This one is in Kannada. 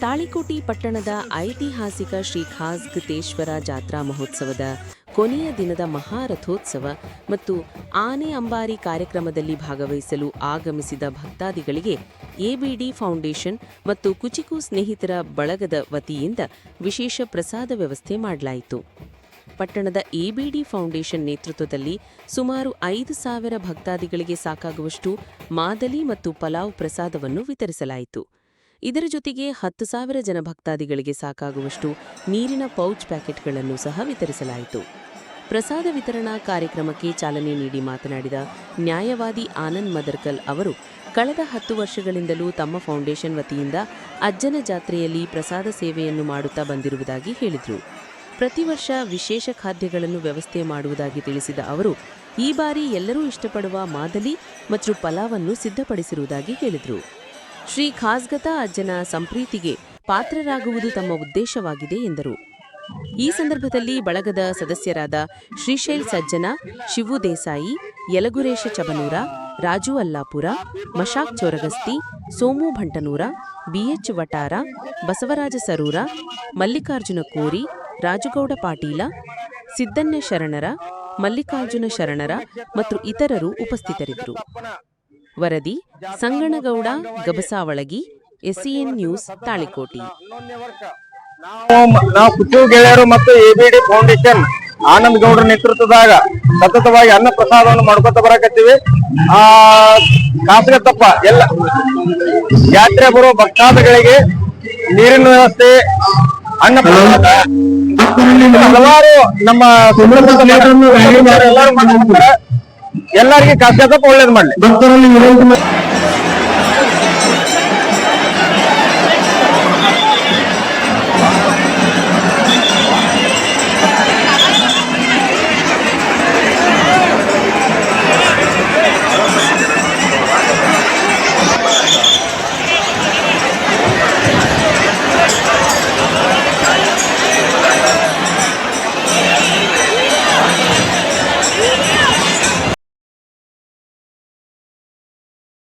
ತಾಳಿಕೋಟಿ ಪಟ್ಟಣದ ಐತಿಹಾಸಿಕ ಶ್ರೀ ಖಾಸ್ಗತೇಶ್ವರ ಜಾತ್ರಾ ಮಹೋತ್ಸವದ ಕೊನೆಯ ದಿನದ ಮಹಾರಥೋತ್ಸವ ಮತ್ತು ಆನೆ ಅಂಬಾರಿ ಕಾರ್ಯಕ್ರಮದಲ್ಲಿ ಭಾಗವಹಿಸಲು ಆಗಮಿಸಿದ ಭಕ್ತಾದಿಗಳಿಗೆ ಎಬಿಡಿ ಫೌಂಡೇಶನ್ ಮತ್ತು ಕುಚಿಕು ಸ್ನೇಹಿತರ ಬಳಗದ ವತಿಯಿಂದ ವಿಶೇಷ ಪ್ರಸಾದ ವ್ಯವಸ್ಥೆ ಮಾಡಲಾಯಿತು. ಪಟ್ಟಣದ ಎಬಿಡಿ ಫೌಂಡೇಶನ್ ನೇತೃತ್ವದಲ್ಲಿ ಸುಮಾರು ಐದು ಸಾವಿರ ಭಕ್ತಾದಿಗಳಿಗೆ ಸಾಕಾಗುವಷ್ಟು ಮಾದಲಿ ಮತ್ತು ಪಲಾವ್ ಪ್ರಸಾದವನ್ನು ವಿತರಿಸಲಾಯಿತು. ಇದರ ಜೊತೆಗೆ ಹತ್ತು ಸಾವಿರ ಜನ ಭಕ್ತಾದಿಗಳಿಗೆ ಸಾಕಾಗುವಷ್ಟು ನೀರಿನ ಪೌಚ್ ಪ್ಯಾಕೆಟ್ಗಳನ್ನು ಸಹ ವಿತರಿಸಲಾಯಿತು. ಪ್ರಸಾದ ವಿತರಣಾ ಕಾರ್ಯಕ್ರಮಕ್ಕೆ ಚಾಲನೆ ನೀಡಿ ಮಾತನಾಡಿದ ನ್ಯಾಯವಾದಿ ಆನಂದ್ ಮದರ್ಕಲ್ ಅವರು, ಕಳೆದ ಹತ್ತು ವರ್ಷಗಳಿಂದಲೂ ತಮ್ಮ ಫೌಂಡೇಶನ್ ವತಿಯಿಂದ ಅಜ್ಜನ ಜಾತ್ರೆಯಲ್ಲಿ ಪ್ರಸಾದ ಸೇವೆಯನ್ನು ಮಾಡುತ್ತಾ ಬಂದಿರುವುದಾಗಿ ಹೇಳಿದರು. ಪ್ರತಿ ವರ್ಷ ವಿಶೇಷ ಖಾದ್ಯಗಳನ್ನು ವ್ಯವಸ್ಥೆ ಮಾಡುವುದಾಗಿ ತಿಳಿಸಿದ ಅವರು, ಈ ಬಾರಿ ಎಲ್ಲರೂ ಇಷ್ಟಪಡುವ ಮಾದಲಿ ಮತ್ತು ಪಲಾವನ್ನು ಸಿದ್ಧಪಡಿಸಿರುವುದಾಗಿ ಹೇಳಿದರು. ಶ್ರೀ ಖಾಸ್ಗತ ಅಜ್ಜನ ಸಂಪ್ರೀತಿಗೆ ಪಾತ್ರರಾಗುವುದು ತಮ್ಮ ಉದ್ದೇಶವಾಗಿದೆ ಎಂದರು. ಈ ಸಂದರ್ಭದಲ್ಲಿ ಬಳಗದ ಸದಸ್ಯರಾದ ಶ್ರೀಶೈಲ್ ಸಜ್ಜನ, ಶಿವು ದೇಸಾಯಿ, ಯಲಗುರೇಶ ಚಬನೂರ, ರಾಜು ಅಲ್ಲಾಪುರ, ಮಶಾಕ್ ಚೋರಗಸ್ತಿ, ಸೋಮು ಭಂಟನೂರ ಬಿಎಚ್ ವಟಾರ, ಬಸವರಾಜ ಸರೂರ, ಮಲ್ಲಿಕಾರ್ಜುನ ಕೋರಿ ರಾಜುಗೌಡ ಪಾಟೀಲ, ಸಿದ್ದಣ್ಣ ಶರಣರ, ಮಲ್ಲಿಕಾರ್ಜುನ ಶರಣರ ಮತ್ತು ಇತರರು ಉಪಸ್ಥಿತರಿದ್ದರು. ವರದಿ, ಸಂಗಣಗೌಡ, ಗಬಸಾವಳಗಿ, ಎಸ್ಸಿಎನ್ ನ್ಯೂಸ್, ತಾಳಿಕೋಟಿ. ನಾವು ಗೆಳೆಯರು ಮತ್ತು ಎಬಿಡಿ ಫೌಂಡೇಶನ್ ಆನಂದ್ ಗೌಡರ ನೇತೃತ್ವದಾಗ ಸತತವಾಗಿ ಅನ್ನ ಪ್ರಸಾದವನ್ನು ಮಾಡ್ಕೊತ ಬರಕತ್ತೀವಿ. ಆ ಕಾಸಗತ್ತಪ್ಪ ಎಲ್ಲ ಯಾತ್ರೆ ಬರುವ ಭಕ್ತಾದಿಗಳಿಗೆ ನೀರಿನ ವ್ಯವಸ್ಥೆ, ಅನ್ನ ಪ್ರಸಾದ ಹಲವಾರು ನಮ್ಮ ಕಷ್ಟ ಎಲ್ಲರಿಗೆ ಕಾಸಗತ್ತಪ್ಪ ಒಳ್ಳೇದ್ ಮಾಡ್ಲಿ.